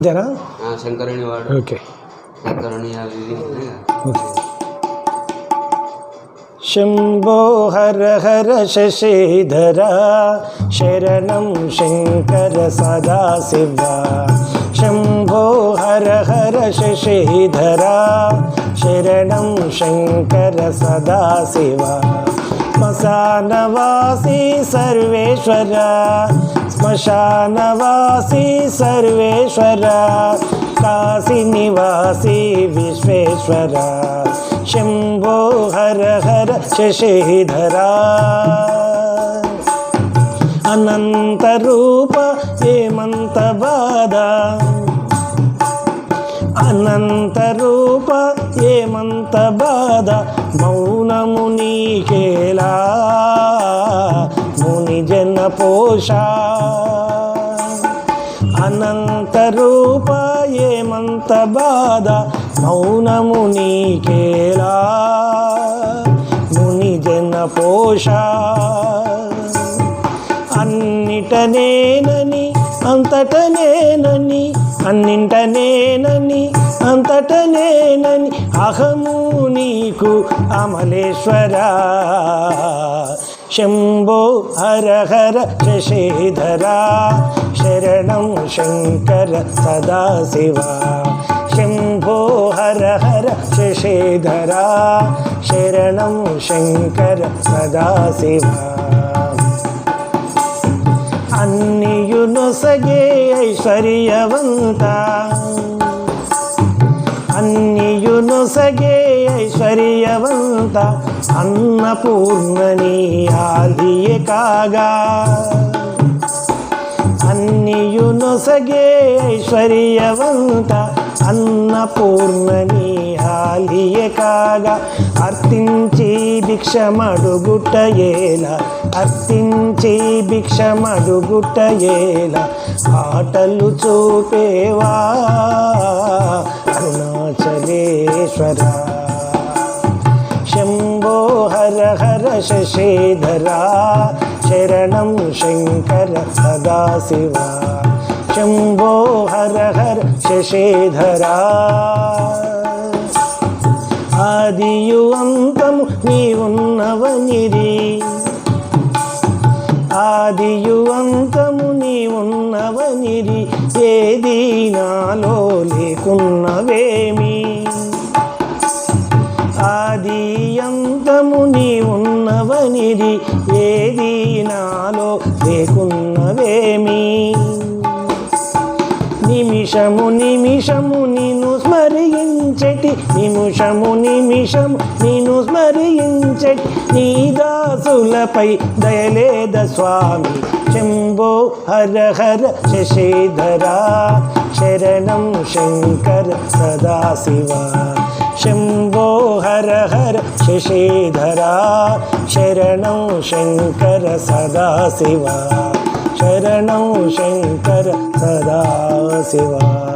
అంతేనా ఆ, శంకరుని వాడు ఓకే శంకరుని అవి ఇవి ఉన్నాయి కదా. ఓకే శంభో హర హర శశిధర శరణం శంకర సదాశివ శంభో హర హర శశిధర శరణం శంకర సదాశివ శ్మశానవాసి సర్వేశ్వర శ్మశానవాసి సర్వేశ్వర కాశీ నివాసి విశ్వేశ్వర శంభో హర హర శశిధరా అనంత రూప ఏమంత బాధ? మౌనము నీకేలా? ముని జన పోష. అనంత రూప ఏమంత బాధ? మౌనము నీకేలా? ముని జన పోష అంతట నేనని అన్నింట నేనని అంతట నేనని అహము నీకు అమలేశ్వర. శంభో హర హర శశిధర శరణం శంకర సదాశివ. శంభో హర హర శశిధర శరణం శంకర సదాశివ. ಸಗೆ ಐಶ್ವರ್ಯವಂತ. ಅನ್ನಿಯು ನೊಸಗೆ ಐಶ್ವರ್ಯವಂತ. ಅನ್ನಪೂರ್ಣನಿ ಆದಿಯೇ ಕಾಗ. ಅನ್ನಿಯು ನೊಸಗೆ ಐಶ್ವರ್ಯವಂತ. అన్నపూర్ణని హాలియ కాగా అర్థించి భిక్షమడుగుటయేల అర్థించి భిక్షమడుగుటయేల ఆటలు చూపేవా అరుణాచలేశ్వర. శంభో హర హర శశేధరా శరణం శంకర సదాశివా. శంభో హర హర శశేధరా ఆదియు అంతము నీ ఉన్నవనిరి ఆదియు అంతము నీ ఉన్నవనిరి ఏది నాలో లేకున్నవేమి ఆది అంతము నీ ఉన్నవనిది ఏది నాలో లేకున్నవేమీ నిమిషము నిమిషము నిన్ను స్మరించటి. నిమిషము నిమిషము నిన్ను స్మరించటి. నీ దాసులపై దయలేద స్వామి. శంభో హర హర శశిధరా. శరణం శంకర సదాశివ. శంభో హర హర శశిధరా. శరణం శంకర సదాశివ. शरणौ शङ्कर सदा शिवा